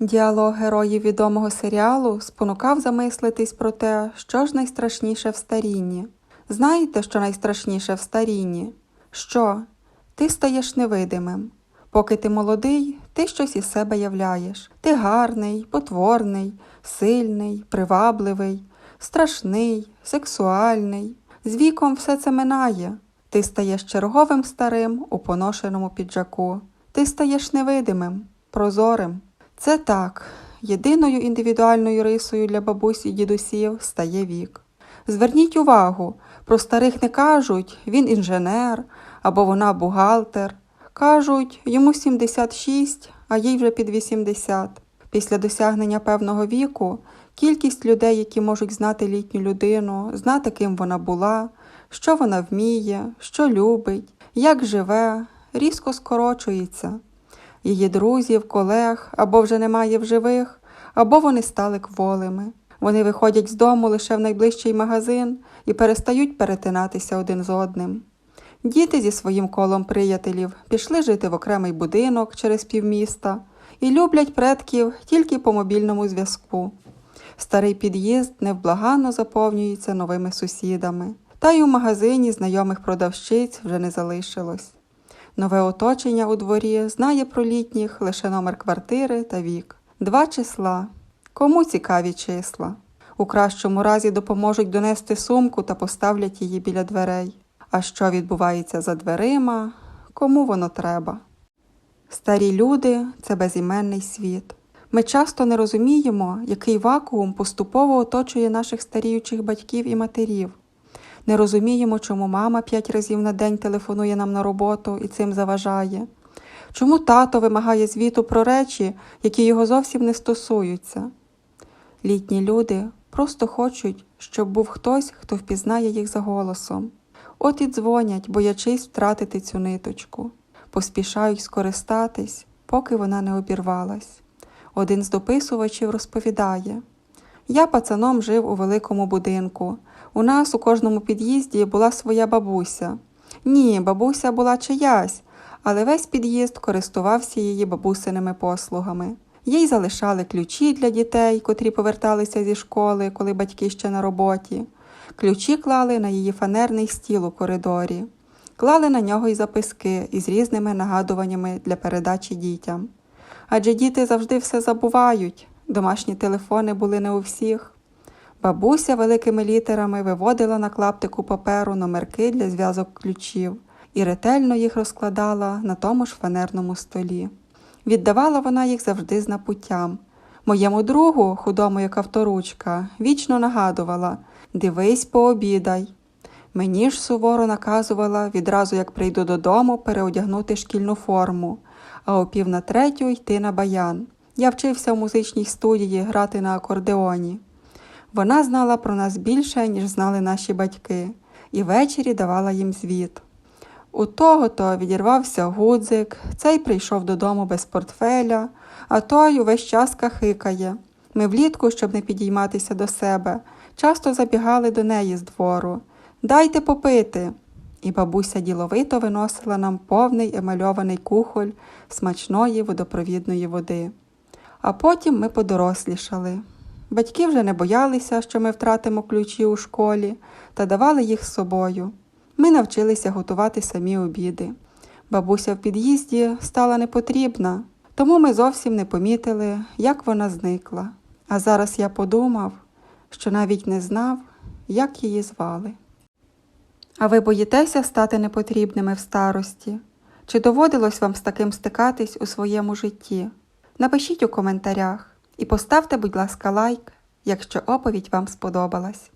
Діалог героїв відомого серіалу спонукав замислитись про те, що ж найстрашніше в старінні. Знаєте, що найстрашніше в старінні? Що? Ти стаєш невидимим. Поки ти молодий, ти щось із себе являєш. Ти гарний, потворний, сильний, привабливий, страшний, сексуальний. З віком все це минає. Ти стаєш черговим старим у поношеному піджаку. Ти стаєш невидимим, прозорим. Це так. Єдиною індивідуальною рисою для бабусь і дідусів стає вік. Зверніть увагу, про старих не кажуть він інженер або вона бухгалтер. Кажуть, йому 76, а їй вже під 80. Після досягнення певного віку кількість людей, які можуть знати літню людину, знати, ким вона була, що вона вміє, що любить, як живе, різко скорочується. Її друзів, колег або вже немає в живих, або вони стали кволими. Вони виходять з дому лише в найближчий магазин і перестають перетинатися один з одним. Діти зі своїм колом приятелів пішли жити в окремий будинок через півміста і люблять предків тільки по мобільному зв'язку. Старий під'їзд невблаганно заповнюється новими сусідами, та й у магазині знайомих продавщиць вже не залишилось. Нове оточення у дворі знає про літніх лише номер квартири та вік. Два числа. Кому цікаві числа? У кращому разі допоможуть донести сумку та поставлять її біля дверей. А що відбувається за дверима, кому воно треба? Старі люди це безіменний світ. Ми часто не розуміємо, який вакуум поступово оточує наших старіючих батьків і матерів. Не розуміємо, чому мама п'ять разів на день телефонує нам на роботу і цим заважає. Чому тато вимагає звіту про речі, які його зовсім не стосуються. Літні люди просто хочуть, щоб був хтось, хто впізнає їх за голосом. От і дзвонять, боячись втратити цю ниточку, поспішають скористатись, поки вона не обірвалась. Один з дописувачів розповідає: Я пацаном жив у великому будинку. У нас у кожному під'їзді була своя бабуся. Ні, бабуся була чиясь, але весь під'їзд користувався її бабусиними послугами. Їй залишали ключі для дітей, котрі поверталися зі школи, коли батьки ще на роботі. Ключі клали на її фанерний стіл у коридорі, клали на нього й записки із різними нагадуваннями для передачі дітям. Адже діти завжди все забувають, домашні телефони були не у всіх. Бабуся великими літерами виводила на клаптику паперу номерки для зв'язок ключів і ретельно їх розкладала на тому ж фанерному столі. Віддавала вона їх завжди з напуттям. Моєму другу, худому як авторучка, вічно нагадувала Дивись, пообідай. Мені ж суворо наказувала відразу, як прийду додому, переодягнути шкільну форму, а о пів на третю йти на баян. Я вчився в музичній студії грати на акордеоні. Вона знала про нас більше, ніж знали наші батьки, і ввечері давала їм звіт. У того то відірвався гудзик, цей прийшов додому без портфеля, а той увесь час кахикає. Ми влітку, щоб не підійматися до себе, часто забігали до неї з двору. Дайте попити. І бабуся діловито виносила нам повний емальований кухоль смачної водопровідної води. А потім ми подорослішали. Батьки вже не боялися, що ми втратимо ключі у школі, та давали їх з собою. Ми навчилися готувати самі обіди. Бабуся в під'їзді стала непотрібна, тому ми зовсім не помітили, як вона зникла. А зараз я подумав, що навіть не знав, як її звали. А ви боїтеся стати непотрібними в старості? Чи доводилось вам з таким стикатись у своєму житті? Напишіть у коментарях і поставте, будь ласка, лайк, якщо оповідь вам сподобалась.